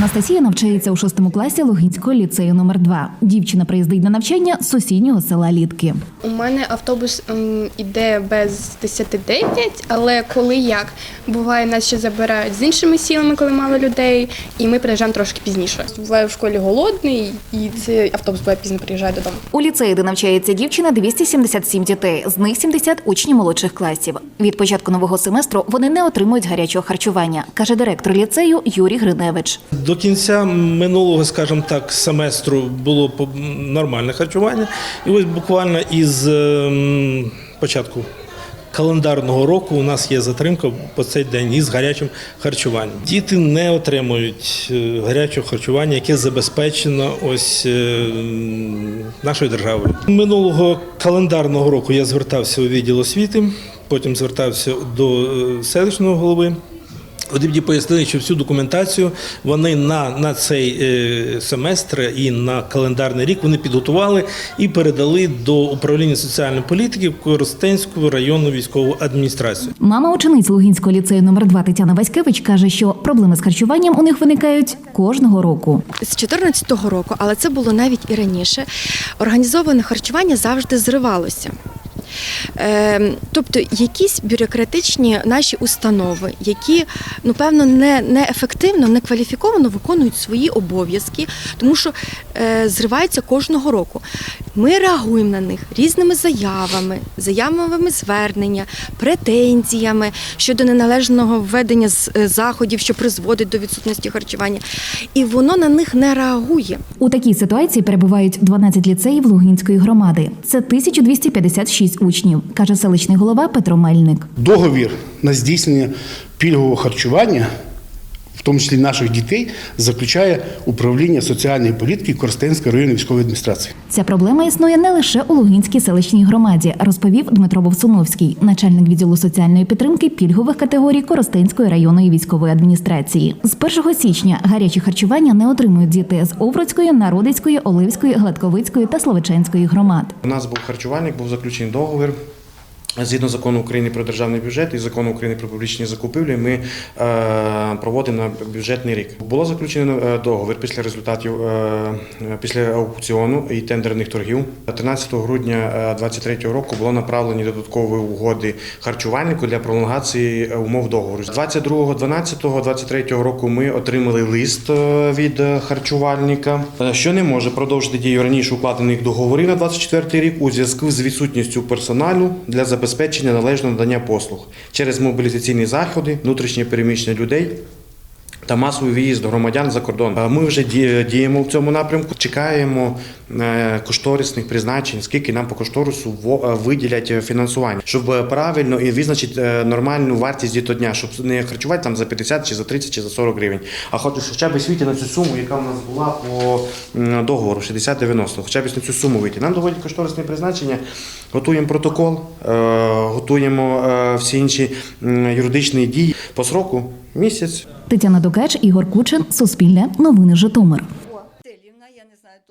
Анастасія навчається у шостому класі Лугинського ліцею номер 2 Дівчина приїздить на навчання з сусіднього села Літки. У мене автобус іде без 10-9, але коли як буває, нас ще забирають з іншими сілами, коли мало людей, і ми приїжджаємо трошки пізніше. Буває в школі голодний, і цей автобус буває пізно приїжджає додому. У ліцеї, де навчається дівчина, 277 дітей, з них 70 учні молодших класів. Від початку нового семестру вони не отримують гарячого харчування, каже директор ліцею Юрій Гриневич. До кінця минулого, скажімо так, семестру було нормальне харчування. І ось буквально із ем, початку календарного року у нас є затримка по цей день із гарячим харчуванням. Діти не отримують е, гарячого харчування, яке забезпечено ось е, нашою державою. Минулого календарного року я звертався у відділ освіти, потім звертався до е, селищного голови. От мені пояснили, що всю документацію вони на, на цей е, семестр і на календарний рік вони підготували і передали до управління соціальної політики в Коростенську районну військову адміністрацію. Мама учениць Лугинського ліцею номер 2 Тетяна Васькевич каже, що проблеми з харчуванням у них виникають кожного року. з 2014 року, але це було навіть і раніше. Організоване харчування завжди зривалося. Е, тобто якісь бюрократичні наші установи, які ну певно не, не ефективно, не кваліфіковано виконують свої обов'язки, тому що е, зриваються кожного року. Ми реагуємо на них різними заявами, заявами звернення, претензіями щодо неналежного введення з- е, заходів, що призводить до відсутності харчування, і воно на них не реагує. У такій ситуації перебувають 12 ліцеїв Лугинської громади. Це 1256 учнів, каже селищний голова Петро Мельник. Договір на здійснення пільгового харчування, в тому числі наших дітей, заключає управління соціальної політики Коростенської районної військової адміністрації. Ця проблема існує не лише у Лугинській селищній громаді, розповів Дмитро Бовсуновський, начальник відділу соціальної підтримки пільгових категорій Коростенської районної військової адміністрації. З 1 січня гарячі харчування не отримують діти з Овруцької, Народицької, Оливської, Гладковицької та Словеченської громад. У нас був харчувальник, був заключений договір. Згідно закону України про державний бюджет і закону України про публічні закупівлі, ми е, проводимо на бюджетний рік. Було заключено е, договір після результатів е, після аукціону і тендерних торгів. 13 грудня 2023 року було направлені додаткові угоди харчувальнику для пролонгації умов договору. 22.12.23 року ми отримали лист від харчувальника, що не може продовжити дію раніше укладених договорів на 24 рік у зв'язку з відсутністю персоналу для забезпечення належного надання послуг через мобілізаційні заходи, внутрішнє переміщення людей. Та масовий виїзд громадян за кордон. Ми вже ді- діємо в цьому напрямку. Чекаємо е, кошторисних призначень, скільки нам по кошторису е, виділять е, фінансування, щоб правильно і визначити нормальну вартість дітодня, щоб не харчувати там за 50 чи за 30 чи за 40 гривень. А хоч хоча б світі на цю суму, яка в нас була по договору 60-90, хоча б на цю суму вийти. Нам доводять кошторисне призначення, готуємо протокол, готуємо всі інші юридичні дії по сроку місяць. Тетяна Докеч, Ігор Кучин, Суспільне, Новини Житомир.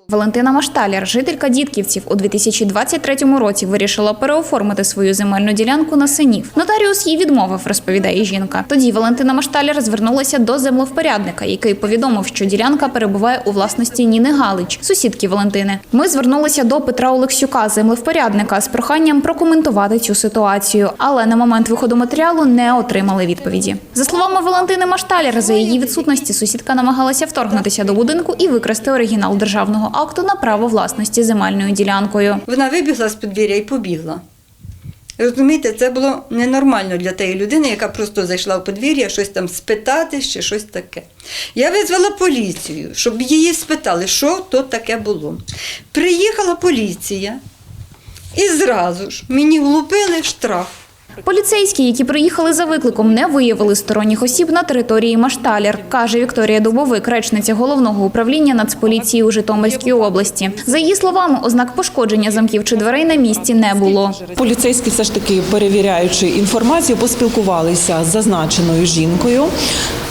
Валентина Машталяр, жителька Дідківців, у 2023 році вирішила переоформити свою земельну ділянку на синів. Нотаріус їй відмовив, розповідає жінка. Тоді Валентина Машталяр звернулася до землевпорядника, який повідомив, що ділянка перебуває у власності Ніни Галич, сусідки Валентини. Ми звернулися до Петра Олексюка, землевпорядника, з проханням прокоментувати цю ситуацію, але на момент виходу матеріалу не отримали відповіді. За словами Валентини Машталяр, за її відсутності сусідка намагалася вторгнутися до будинку і викрасти оригінал державного акту на право власності земельною ділянкою. Вона вибігла з подвір'я і побігла. Розумієте, це було ненормально для тієї людини, яка просто зайшла в подвір'я, щось там спитати, чи щось таке. Я визвала поліцію, щоб її спитали, що то таке було. Приїхала поліція і зразу ж мені влупили штраф. Поліцейські, які приїхали за викликом, не виявили сторонніх осіб на території Машталір, каже Вікторія Дубовик, речниця головного управління Нацполіції у Житомирській області. За її словами, ознак пошкодження замків чи дверей на місці не було. Поліцейські все ж таки перевіряючи інформацію, поспілкувалися з зазначеною жінкою,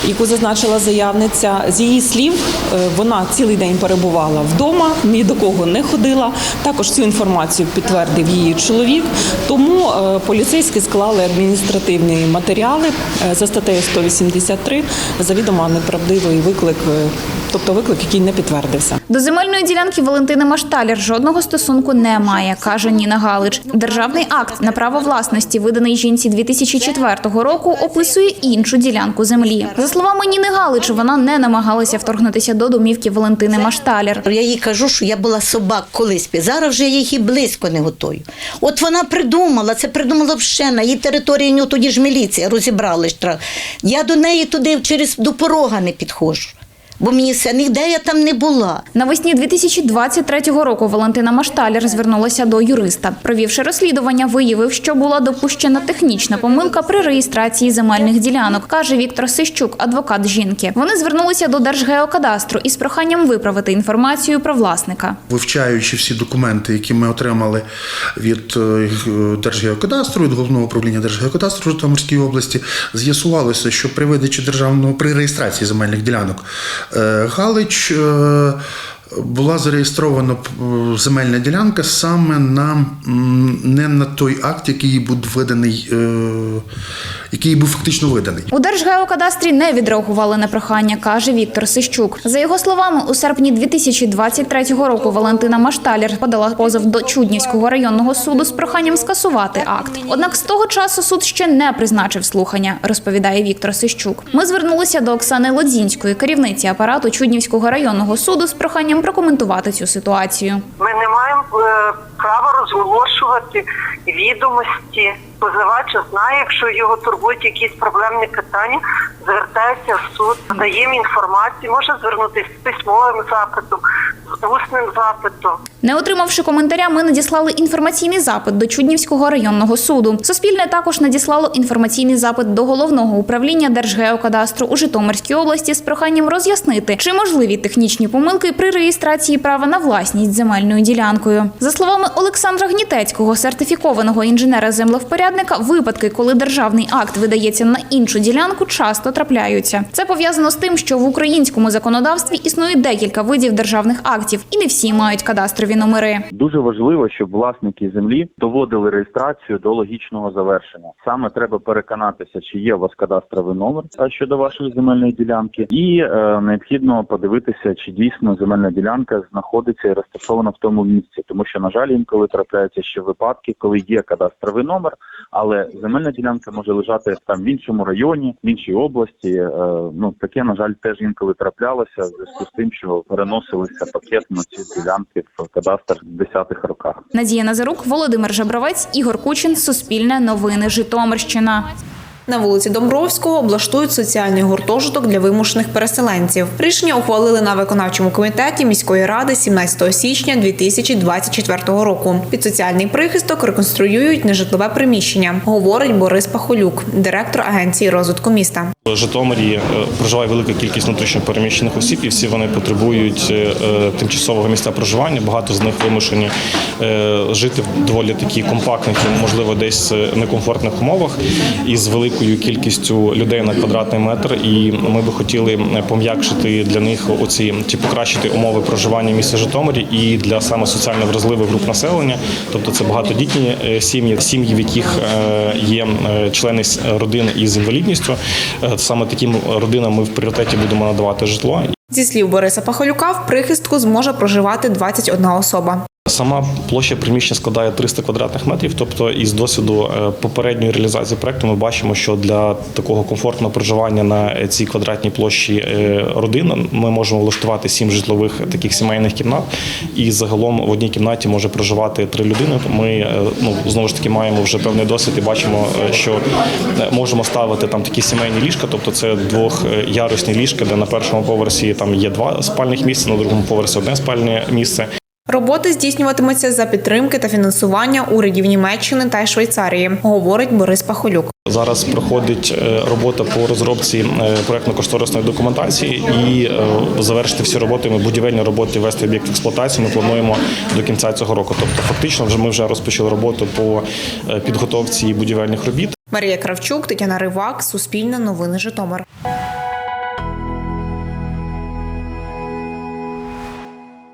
яку зазначила заявниця. З її слів, е, вона цілий день перебувала вдома, ні до кого не ходила. Також цю інформацію підтвердив її чоловік. Тому е, поліцейські склали адміністративні матеріали е, за статтею 183 завідомо неправдивий виклик, е, тобто виклик, який не підтвердився. До земельної ділянки Валентини Машталір жодного стосунку не має, каже Ніна Галич. Державний акт на право власності, виданий жінці 2004 року, описує іншу ділянку землі. За словами Ніни Галич, вона не намагалася вторгнутися до домівки Валентини Машталір. Я їй кажу, що я була собак колись. Зараз вже я їх і близько не готую. От вона придумала, це придумала вже на її території, ну тоді ж міліція розібрали. ж тра- Я до неї туди через до порога не підходжу. Бо мені все, ніде я там не була. Навесні 2023 року Валентина Машталір звернулася до юриста. Провівши розслідування, виявив, що була допущена технічна помилка при реєстрації земельних ділянок, каже Віктор Сищук, адвокат жінки. Вони звернулися до Держгеокадастру із проханням виправити інформацію про власника. Вивчаючи всі документи, які ми отримали від е, Держгеокадастру, від головного управління Держгеокадастру в Житомирській області, з'ясувалося, що при видачі державного при реєстрації земельних ділянок Галич е, була зареєстрована е, земельна ділянка саме на не на той акт, який був виданий, е, який був фактично виданий. У Держгеокадастрі не відреагували на прохання, каже Віктор Сищук. За його словами, у серпні 2023 року Валентина Машталір подала позов до Чуднівського районного суду з проханням скасувати акт. Однак з того часу суд ще не призначив слухання, розповідає Віктор Сищук. Ми звернулися до Оксани Лодзінської, керівниці апарату Чуднівського районного суду, з проханням прокоментувати цю ситуацію. Ми не маємо е, права розголошувати відомості. Позивач знає, якщо його турбують якісь проблемні питання, звертається в суд, даємо інформацію, може звернутися з письмовим запитом, з усним запитом. Не отримавши коментаря, ми надіслали інформаційний запит до Чуднівського районного суду. Суспільне також надіслало інформаційний запит до головного управління Держгеокадастру у Житомирській області з проханням роз'яснити, чи можливі технічні помилки при реєстрації права на власність земельною ділянкою. За словами Олександра Гнітецького, сертифікованого інженера-землевпорядника, випадки, коли державний акт видається на іншу ділянку, часто трапляються. Це пов'язано з тим, що в українському законодавстві існує декілька видів державних актів, і не всі мають кадастрові номери. Дуже важливо, щоб власники землі доводили реєстрацію до логічного завершення. Саме треба переконатися, чи є у вас кадастровий номер щодо вашої земельної ділянки, і е, необхідно подивитися, чи дійсно земельна ділянка знаходиться і розташована в тому місці, тому що на жаль, інколи трапляються ще випадки, коли є кадастровий номер, але земельна ділянка може лежати там в іншому районі, в іншій області. Е, ну таке на жаль теж інколи траплялося в зв'язку з тим, що переносилися пакетно ці ділянки в кадастр в 10-х роках. Надія Назарук, Володимир Жабровець, Ігор Кучин, Суспільне новини Житомирщина. На вулиці Домбровського облаштують соціальний гуртожиток для вимушених переселенців. Рішення ухвалили на виконавчому комітеті міської ради 17 січня 2024 року. Під соціальний прихисток реконструюють нежитлове приміщення, говорить Борис Пахолюк, директор агенції розвитку міста. В Житомирі е, проживає велика кількість внутрішньо переміщених осіб, і всі вони потребують е, е, тимчасового місця проживання. Багато з них вимушені жити в доволі такі компактних, можливо, десь некомфортних умовах із великою кількістю людей на квадратний метр. І ми би хотіли е, пом'якшити для них оці чи покращити умови проживання в місті Житомирі і для саме соціально вразливих груп населення, тобто це багатодітні е, сім'ї, сім'ї, в яких е, є члени родин із інвалідністю. Саме таким родинам ми в пріоритеті будемо надавати житло. Зі слів Бориса Пахолюка, в прихистку зможе проживати 21 особа. Сама площа приміщення складає 300 квадратних метрів. Тобто, із досвіду е, попередньої реалізації проекту ми бачимо, що для такого комфортного проживання на цій квадратній площі е, родин ми можемо влаштувати сім житлових таких сімейних кімнат, і загалом в одній кімнаті може проживати три людини. Ми е, ну знову ж таки маємо вже певний досвід і бачимо, що можемо ставити там такі сімейні ліжка, тобто це двохярусні ліжка, де на першому поверсі там є два спальних місця, на другому поверсі одне спальне місце. Роботи здійснюватимуться за підтримки та фінансування урядів Німеччини та Швейцарії, говорить Борис Пахолюк. Зараз проходить е, робота по розробці е, проектно-кошторисної документації і е, завершити всі роботи. Ми будівельні роботи вести об'єкт в експлуатацію. Ми плануємо до кінця цього року. Тобто, фактично, вже ми вже розпочали роботу по підготовці будівельних робіт. Марія Кравчук, Тетяна Ривак, Суспільне новини Житомир.